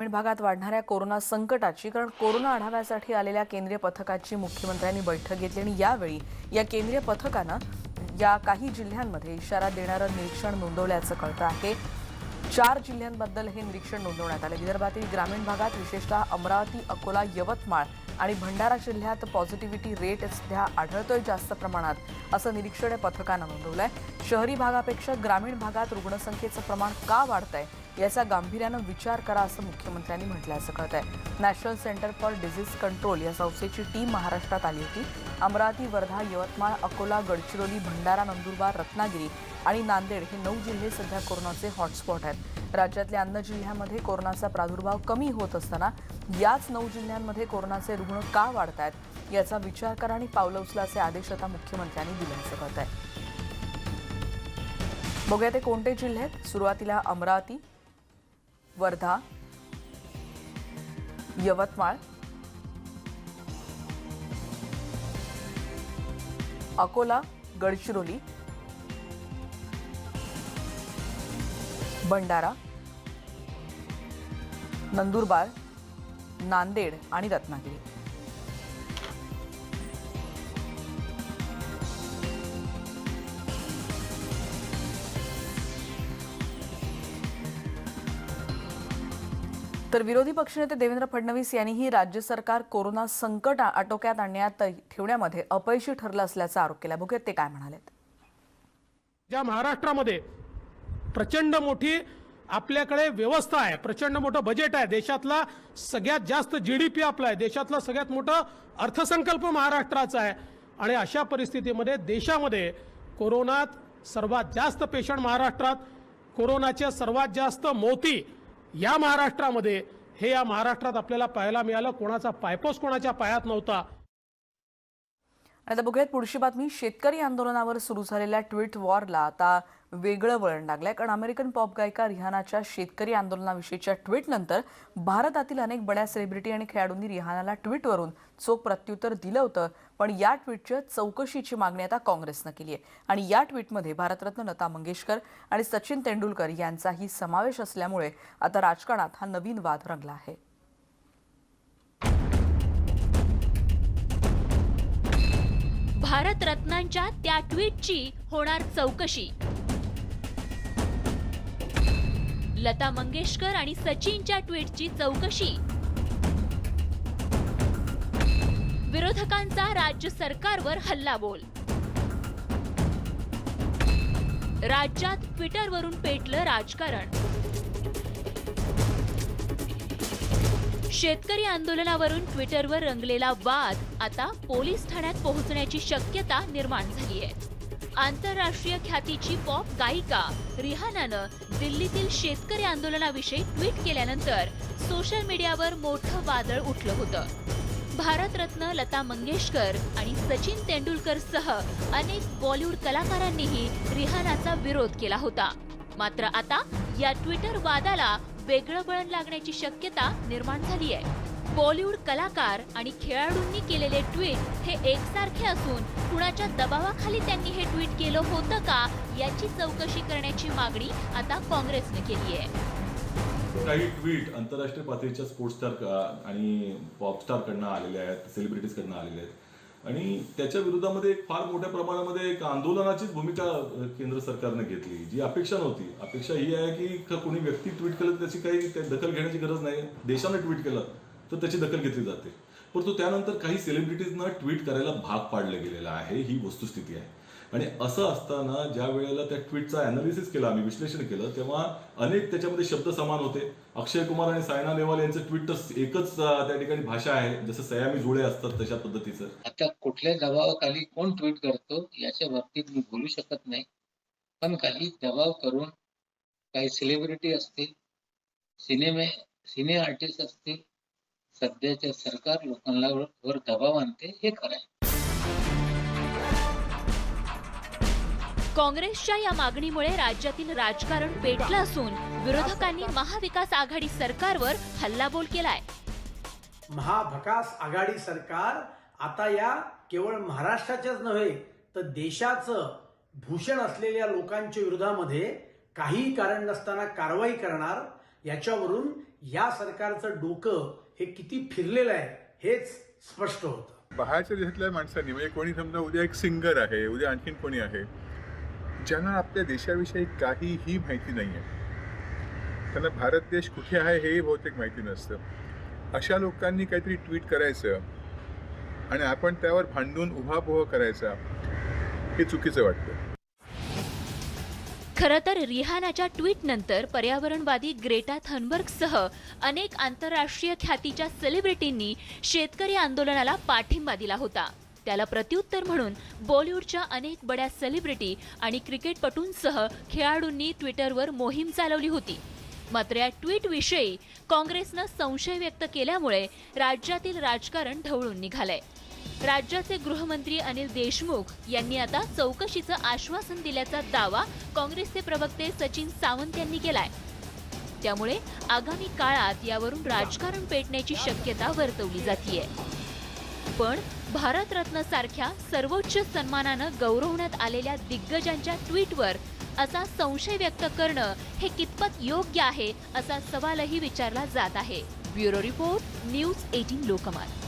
ग्रामीण भागात वाढणाऱ्या कोरोना संकटाची कारण कोरोना आढाव्यासाठी आलेल्या केंद्रीय पथकाची मुख्यमंत्र्यांनी बैठक घेतली आणि यावेळी या केंद्रीय पथकानं या काही जिल्ह्यांमध्ये इशारा देणारं निरीक्षण नोंदवल्याचं कळतं आहे. चार जिल्ह्यांबद्दल हे निरीक्षण नोंदवण्यात आलं. विदर्भातील ग्रामीण भागात विशेषतः अमरावती अकोला यवतमाळ आणि भंडारा जिल्ह्यात पॉझिटिव्हिटी रेट सध्या आढळतोय जास्त प्रमाणात असं निरीक्षण पथकानं पथकानं आहे शहरी भागापेक्षा ग्रामीण भागात रुग्णसंख्येचं प्रमाण का वाढतंय? याचा गांभीर्यानं विचार करा असं मुख्यमंत्र्यांनी म्हटल्याचं कळत आहे national centre for disease control या संस्थेची टीम महाराष्ट्रात आली होती. अमरावती वर्धा यवतमाळ अकोला गडचिरोली भंडारा नंदुरबार रत्नागिरी आणि नांदेड हे नऊ जिल्हे सध्या कोरोनाचे हॉटस्पॉट आहेत. राज्यातल्या अन्य जिल्ह्यांमध्ये कोरोनाचा प्रादुर्भाव कमी होत असताना याच नऊ जिल्ह्यांमध्ये कोरोनाचे रुग्ण का वाढत आहेत याचा विचार करा आणि पावलं उचलाचे आदेश आता मुख्यमंत्र्यांनी दिल्याचं कळत आहे बघूया ते कोणते जिल्हे आहेत. सुरुवातीला अमरावती वर्धा यवतमाळ अकोला गडचिरोली भंडारा नंदुरबार नांदेड आणि रत्नागिरी. तर विरोधी पक्षनेते देवेंद्र फडणवीस यांनीही राज्य सरकार कोरोना संकट आटोक्यात आणण्यात ठेवण्यामध्ये अपयशी ठरलं असल्याचा आरोप केला. बघूयात ते काय म्हणाले ज्या महाराष्ट्रामध्ये प्रचंड मोठी आपल्याकडे व्यवस्था आहे प्रचंड मोठं बजेट आहे देशातला सगळ्यात जास्त जी डी पी आपला आहे देशातला सगळ्यात मोठं अर्थसंकल्प महाराष्ट्राचा आहे आणि अशा परिस्थितीमध्ये देशामध्ये कोरोनात सर्वात जास्त पेशंट महाराष्ट्रात कोरोनाच्या सर्वात जास्त मोती या महाराष्ट्रामध्ये हे या महाराष्ट्रात आपल्याला पाहायला मिळालं. कोणाचा पायपोस कोणाच्या पायात नव्हता. आता बघूयात पुढची बातमी. शेतकरी आंदोलनावर सुरू झालेल्या ट्विट वॉरला आता वेगळं वळण लागलंय. कारण अमेरिकन पॉप गायिका रिहानाच्या शेतकरी आंदोलनाविषयीच्या ट्विटनंतर भारतातील अनेक बड्या सेलिब्रिटी आणि खेळाडूंनी रिहानाला ट्विटवरून चोख प्रत्युत्तर दिलं होतं. पण या ट्विटच्या चौकशीची मागणी आता काँग्रेसनं केली आहे. आणि या ट्विटमध्ये भारतरत्न लता मंगेशकर आणि सचिन तेंडुलकर यांचाही समावेश असल्यामुळे आता राजकारणात हा नवीन वाद रंगला आहे. भारतरत्नांच्या त्या ट्विटची होणार चौकशी. लता मंगेशकर आणि सचिनच्या ट्विटची चौकशी. विरोधकांचा राज्य सरकारवर हल्लाबोल. राज्यात ट्विटरवरून पेटलं राजकारण. शेतकरी आंदोलनावरून ट्विटरवर रंगलेला वाद आता पोलीस ठाण्यात पोहोचण्याची शक्यता निर्माण झाली आहे. आंतरराष्ट्रीय ख्यातीची पॉप गायिका रिहानानं दिल्लीतील शेतकरी आंदोलनाविषयी ट्विट केल्यानंतर सोशल मीडियावर मोठं वादळ उठलं होतं. भारतरत्न लता मंगेशकर आणि सचिन तेंडुलकर सह अनेक बॉलिवूड कलाकारांनीही रिहानाचा विरोध केला होता. मात्र आता या ट्विटर वादाला वेगळं वळण लागण्याची शक्यता निर्माण झाली आहे बॉलिवूड कलाकार आणि खेळाडूंनी केलेले ट्विट हे एकसारखे असून कुणाच्या दबावाखाली त्यांनी हे ट्विट केलं होतं का याची चौकशी करण्याची मागणी आता काँग्रेसने केली आहे काही ट्विट आंतरराष्ट्रीय पातळीच्या स्पोर्ट्स स्टार आणि पॉपस्टारकडनं आलेले आहेत सेलिब्रिटीजकडनं आलेले आहेत. आणि त्याच्या विरोधामध्ये एक फार मोठ्या प्रमाणामध्ये एक आंदोलनाचीच भूमिका केंद्र सरकारने घेतली. जी अपेक्षा नव्हती. अपेक्षा ही आहे की कोणी व्यक्ती ट्विट केलं त्याची काही दखल घेण्याची गरज नाही देशाने ट्विट केलं तर त्याची दखल घेतली जाते. परंतु त्यानंतर काही सेलिब्रिटीजना ट्विट करायला भाग पाडलं गेलेलं आहे. ही वस्तुस्थिती आहे. आणि असं असताना ज्या वेळेला त्या ट्विटचा अनालिसिस केला आम्ही विश्लेषण केलं तेव्हा अनेक त्याच्यामध्ये शब्द समान होते. अक्षय कुमार आणि सायना नेहवाल यांचं ट्विट तर एकच त्या ठिकाणी भाषा आहे जसं सयामी जुळे असतात तशा पद्धतीचं. आता कुठल्या दबावाखाली कोण ट्विट करतो याच्या बाबतीत मी बोलू शकत नाही. पण काही दबाव करून काही सेलिब्रिटी असतील सिनेमे सिने आर्टिस्ट असतील सध्याच्या सरकार लोकांना वर दबाव आणते हे खरं आहे. काँग्रेसच्या या मागणीमुळे राज्यातील राजकारण पेटलं असून विरोधकांनी महाविकास आघाडी सरकारवर हल्लाबोल केलाय. महाभकास आघाडी सरकार आता या केवळ महाराष्ट्राच्याच नव्हे तर देशाचं भूषण असलेल्या लोकांच्या विरोधामध्ये काहीही कारण नसताना कारवाई करणार याच्यावरून या सरकारचं डोकं हे किती फिरलेलं आहे हेच स्पष्ट होतं. बाहेरच्या देशातल्या माणसांनी म्हणजे कोणी समजा उद्या एक सिंगर आहे उद्या आणखीन कोणी आहे ज्यांना आपल्या देशाविषयी काहीही माहिती नाही आहे त्यांना भारत देश कुठे आहे हेही बहुतेक माहिती नसतं. अशा लोकांनी काहीतरी ट्विट करायचं आणि आपण त्यावर भांडून उभापोह करायचा हे चुकीचं वाटतं. खरं तर रिहानाच्या ट्विट नंतर पर्यावरणवादी ग्रेटा थनबर्गसह अनेक आंतरराष्ट्रीय ख्यातीच्या सेलिब्रिटींनी शेतकरी आंदोलनाला पाठिंबा दिला होता. त्याला प्रत्युत्तर म्हणून बॉलिवूडच्या अनेक बड्या सेलिब्रिटी आणि क्रिकेटपटूंसह खेळाडूंनी ट्विटरवर मोहीम चालवली होती. मात्र या ट्विटविषयी काँग्रेसनं संशय व्यक्त केल्यामुळे राज्यातील राजकारण ढवळून निघालंय. राज्याचे गृहमंत्री अनिल देशमुख यांनी आता चौकशीचं आश्वासन दिल्याचा दावा काँग्रेसचे प्रवक्ते सचिन सावंत यांनी केलाय. त्यामुळे आगामी काळात यावरून राजकारण पेटण्याची शक्यता वर्तवली जातीय. पण भारतरत्न सारख्या सर्वोच्च सन्मानानं गौरवण्यात आलेल्या दिग्गजांच्या ट्विटवर असा संशय व्यक्त करणं हे कितपत योग्य आहे असा सवालही विचारला जात आहे. Bureau report news eighteen Lokmat.